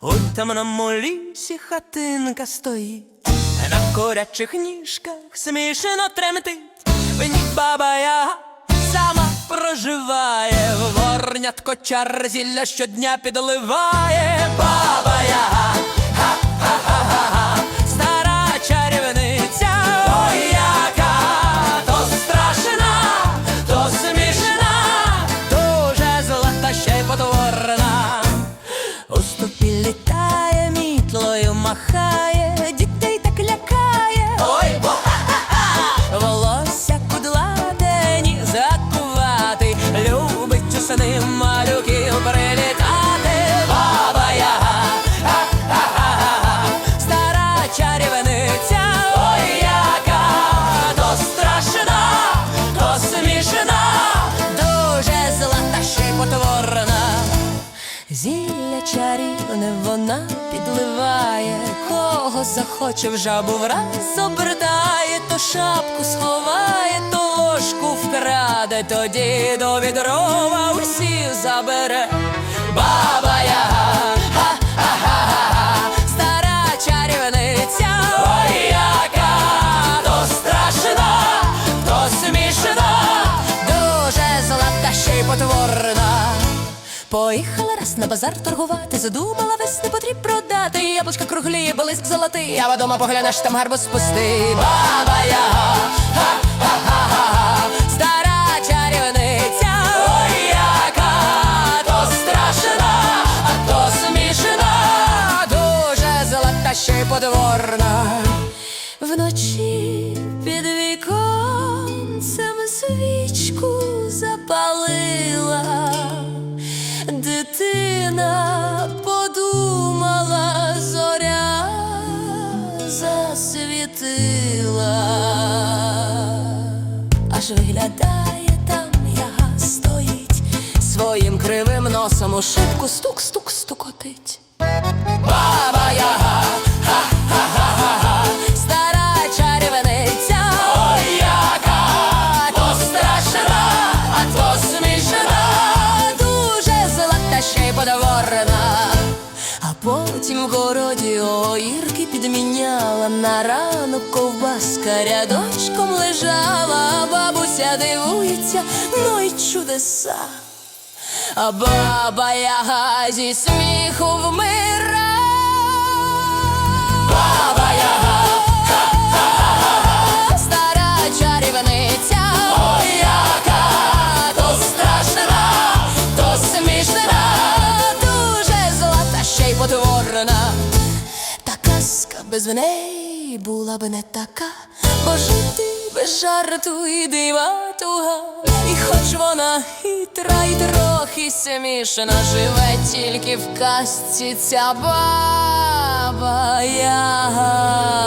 У на молісі хатинка стоїть, на корячих ніжках смішно тремтить, ній баба яга сама проживає, ворнятко чар зілля щодня підливає, баба яга, махає, чарівне вона підливає, кого захоче в жабу враз обертає, то шапку сховає, то ложку вкраде, тоді до відрова усіх забере. Баба яга, Поїхала раз на базар торгувати, задумала весни потріб продати. Яблучка круглі, блиск золотий, а вдома поглянеш там гарбуз пустий. Баба яга, ха-ха-ха-ха, стара чарівниця, ой, яка то страшна, а то смішна, дуже зла та ще й подворна. Вночі під віконцем свічку кривим носом у шибку стук-стук стукотить. Баба яга, ха-ха-ха-ха, стара чарівниця, ой, яка то страшна, а то смішна, дуже зла та ще й подворна. А потім в городі огірки підміняла, на ранок ковбаска рядочком лежала, бабуся дивується, ну й чудеса. Баба яга зі сміху вмира. Баба яга, ха-ха-ха-ха, стара чарівниця, яка то страшна, то смішна, дуже зла ще й потворна. Та казка без неї була б не така, бо жити без жарту і дива туга. І хоч вона хитра й трохи смішна, живе тільки в казці ця баба яга.